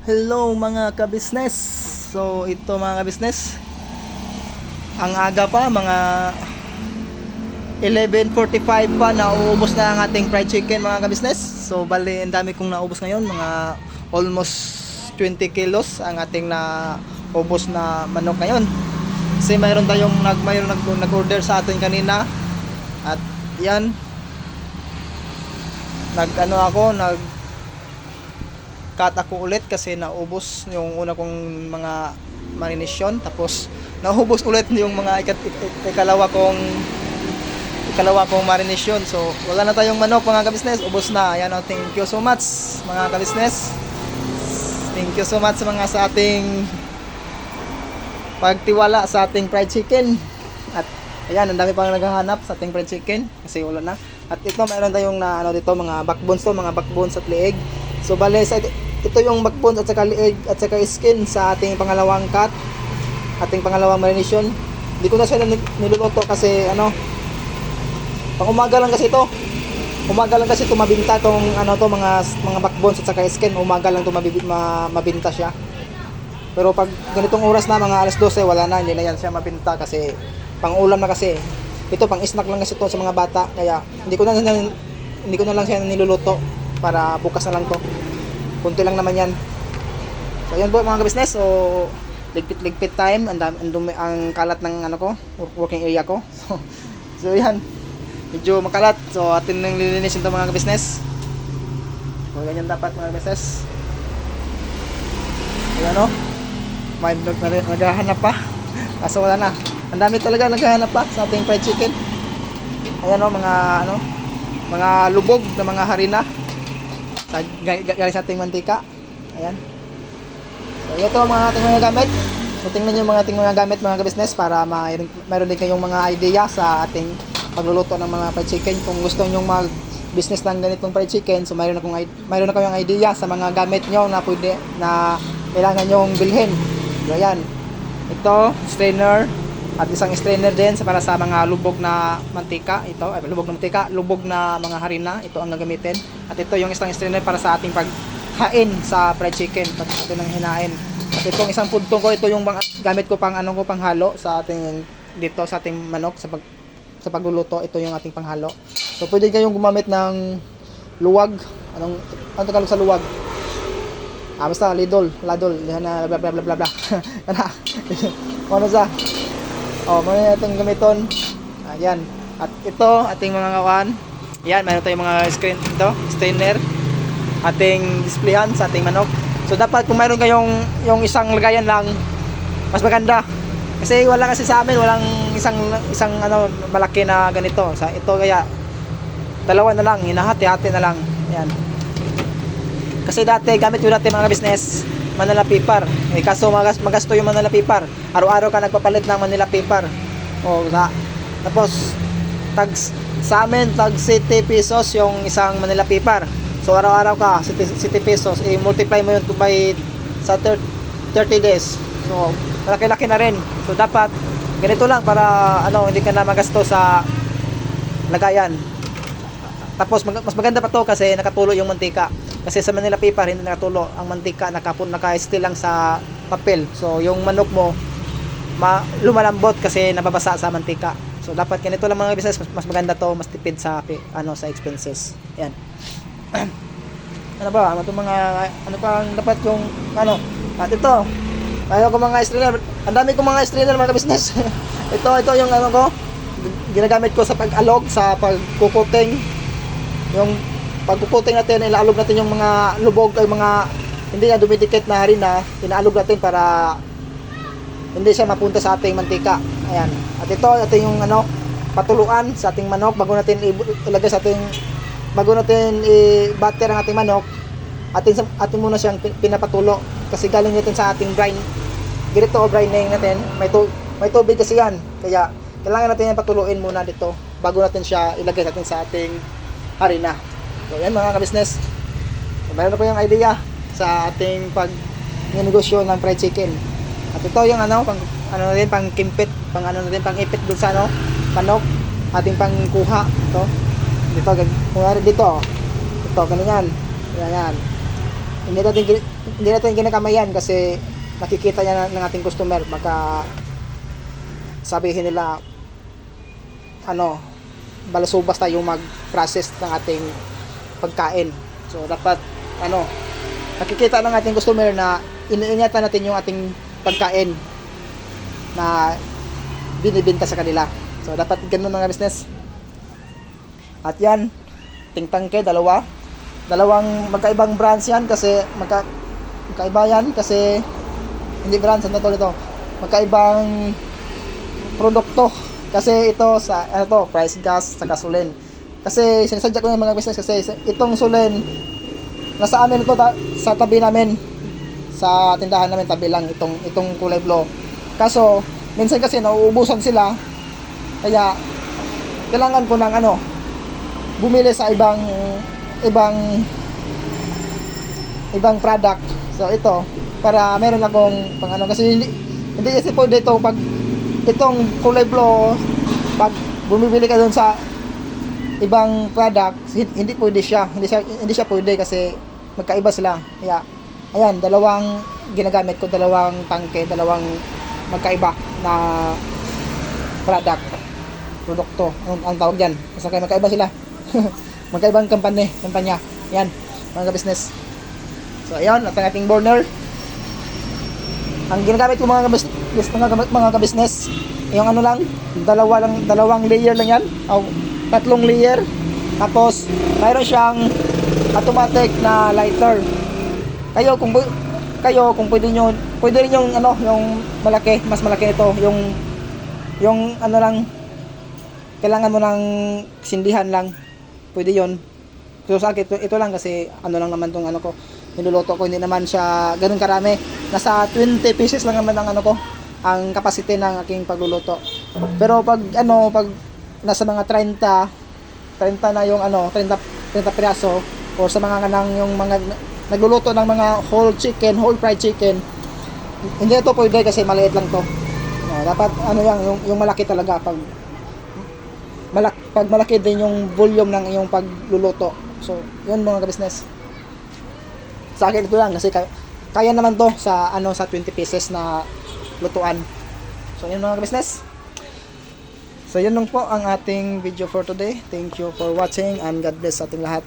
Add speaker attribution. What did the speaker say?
Speaker 1: Hello mga kabisnes. So ito mga kabisnes. Ang aga pa mga 11:45 pa nauubos na ang ating fried chicken mga kabisnes. So bali ang dami kong naubos ngayon mga almost 20 kilos ang ating na ubos na manok ngayon. Kasi mayroon tayong nag mayroon nag, nag-order sa atin kanina. At yan nag ano ako nag cut ako ulit kasi naubos yung una kong mga marinisyon tapos naubos ulit yung mga ikat, ik- ikalawa kong ikalawa kong marinisyon so wala na tayong manok mga kabisnes. Ubos na. Ayan oh, thank you so much mga kabisnes. Thank you so much sa mga sa ating pagtiwala sa ating fried chicken. At ayan ang dami pang naghahanap sa ating fried chicken kasi wala na. At ito mayroon tayong na ano dito mga backbones to mga backbones at leeg. So bale sa ito yung backbones at saka leeg at saka skin sa ating pangalawang cut ating pangalawang marination. Hindi ko na siya nil- niluluto kasi ano pang umaga lang kasi ito umaga lang kasi ito mabinta tong ano to mga mga backbones at saka skin. Umaga lang to ma, mabinta siya. Pero pag ganitong oras na mga alas 12 wala na hindi na yan siya mabinta kasi pang ulam na kasi. Ito pang snack lang kasi ito sa mga bata. Kaya hindi ko na hindi ko na lang siya niluluto para bukas na lang to kunti lang naman yan so yun po mga business so ligpit ligpit time ang, dami, ang, dumi, ang kalat ng ano ko working area ko so, so yan medyo makalat so atin nang lilinisin to mga business so ganyan dapat mga business Ayan o. May nag- nag- naghahanap pa. Kaso wala na. Ang dami talaga naghahanap pa sa ating fried chicken. Ayan o, mga ano, mga lubog na mga harina. Galing sa ating mantika. Ayan. So, ito ang mga ating mga gamit. So, tingnan nyo mga ating mga gamit, mga business para mayroon, mayroon din kayong mga idea sa ating pagluluto ng mga fried chicken. Kung gusto nyo mag business ng ganitong fried chicken, so mayroon akong i- mayroon na kayong idea sa mga gamit nyo na pwede na kailangan nyong bilhin. So, ayan. Ito, strainer. At isang strainer din para sa mga lubog na mantika. Ito, ay, lubog na mantika. Lubog na mga harina. Ito ang gagamitin. At ito yung isang strainer para sa ating paghain sa fried chicken. Pag ito nang hinain. At itong isang food ko, ito yung gamit ko pang ano ko pang halo sa ating dito sa ating manok sa pag sa pagluluto. Ito yung ating panghalo. So pwede kayong gumamit ng luwag. Anong ano tagalog sa luwag? Ah, basta lidol, ladol, yan na bla bla bla bla bla. Ano sa? Oh, mo na itong gamiton. Ayan. At ito, ating mga kawan. Yan, mayroon tayong mga screen ito, strainer. Ating displayan sa ating manok. So dapat kung mayroon kayong yung isang lagayan lang, mas maganda. Kasi wala kasi sa amin, walang isang isang ano malaki na ganito. Sa ito kaya dalawa na lang, hinahati-hati na lang. Yan. Kasi dati, gamit ko dati mga business, Manila paper. Eh, kaso magas, magasto yung Manila paper. Araw-araw ka nagpapalit ng Manila paper. O, sa, tapos, tag, sa amin, tag 70 pesos yung isang Manila paper. So, araw-araw ka, 70, 70 pesos. I-multiply mo yun by sa thir- 30 days. So, malaki-laki na rin. So, dapat, ganito lang para, ano, hindi ka na magasto sa lagayan. Tapos mag- mas maganda pa to kasi nakatulo yung mantika. Kasi sa Manila paper hindi nakatulo. Ang mantika nakapun naka-still lang sa papel. So yung manok mo ma lumalambot kasi nababasa sa mantika. So dapat ganito lang mga business mas, mas maganda to, mas tipid sa ano sa expenses. Yan. ano ba? Ano mga ano pa ang dapat yung ano? At ito. Ayaw ko mga strainer. Ang dami ko mga strainer mga business. ito ito yung ano ko ginagamit ko sa pag-alog, sa pagkukuting yung pagkukuting natin, ilaalog natin yung mga lubog ay mga hindi na dumidikit na harina, inaalog natin para hindi siya mapunta sa ating mantika. Ayan. At ito, ito yung ano, patuluan sa ating manok. Bago natin ilagay sa ating bago natin i-butter ang ating manok atin atin muna siyang pin- pinapatulo. Kasi galing natin sa ating brine ganito o brining natin. May tu may tubig kasi yan. Kaya kailangan natin yan patuluin muna dito bago natin siya ilagay natin sa ating harina so yan mga ka-business. So, meron po yung idea sa ating pag negosyo ng fried chicken. At ito yung ano pang ano na din pang kimpit pang ano na din pang ipit dun sa ano manok ating pang kuha ito dito kunwari dito ito ganyan yan yan hindi natin hindi natin ginagamayan kasi nakikita niya ng, ng ating customer. Baka sabihin nila ano balasubas tayo mag-process ng ating pagkain. So dapat ano nakikita ng ating customer na iniingatan natin yung ating pagkain na binibenta sa kanila. So dapat ganun mga business. At yan tingtangke dalawa. Dalawang magkaibang brands yan kasi magka, magkaiba yan kasi hindi brands ano to ito magkaibang produkto. Kasi ito sa ano to price gas sa gasoline kasi sinasadya ko yung mga business kasi itong sulen nasa amin ito ta- sa tabi namin. Sa tindahan namin tabi lang itong itong kulay blue. Kaso minsan kasi nauubusan sila. Kaya kailangan ko ng ano bumili sa ibang ibang ibang product. So ito para meron akong pang ano kasi hindi hindi kasi pwede ito pag itong kulay blue pag bumibili ka doon sa ibang product hin- hindi pwede siya hindi siya hindi siya pwede kasi magkaiba sila kaya ayan dalawang ginagamit ko dalawang tangke dalawang magkaiba na product produkto ang, ang tawag diyan kasi kaya magkaiba sila magkaibang kampanya kampanya yan mga business so ayan at ang ating burner ang ginagamit ko mga kabis, mga, mga, mga business yung ano lang dalawa lang dalawang layer lang yan o tatlong layer. Tapos mayroon siyang automatic na lighter. Kayo kung kayo kung pwede nyo pwede rin yung ano yung malaki mas malaki nito yung yung ano lang kailangan mo ng sindihan lang. Pwede yon so sa akin ito, ito lang kasi ano lang naman tong ano ko niluluto ko. Hindi naman siya ganun karami. Nasa 20 pieces lang naman ang ano ko ang capacity ng aking pagluluto. Pero pag ano pag nasa mga 30 30 na yung ano 30 30 piraso or sa mga nang yung mga nagluluto ng mga whole chicken whole fried chicken. Hindi ito pwede kasi maliit lang to. Oh, dapat ano yan yung, yung malaki talaga pag malak pag malaki din yung volume ng iyong pagluluto. So yun mga business sa akin ito lang kasi kaya, kaya naman to sa ano sa 20 pieces na lutuan. So yun mga business so yun lang po ang ating video for today. Thank you for watching and God bless sa ating lahat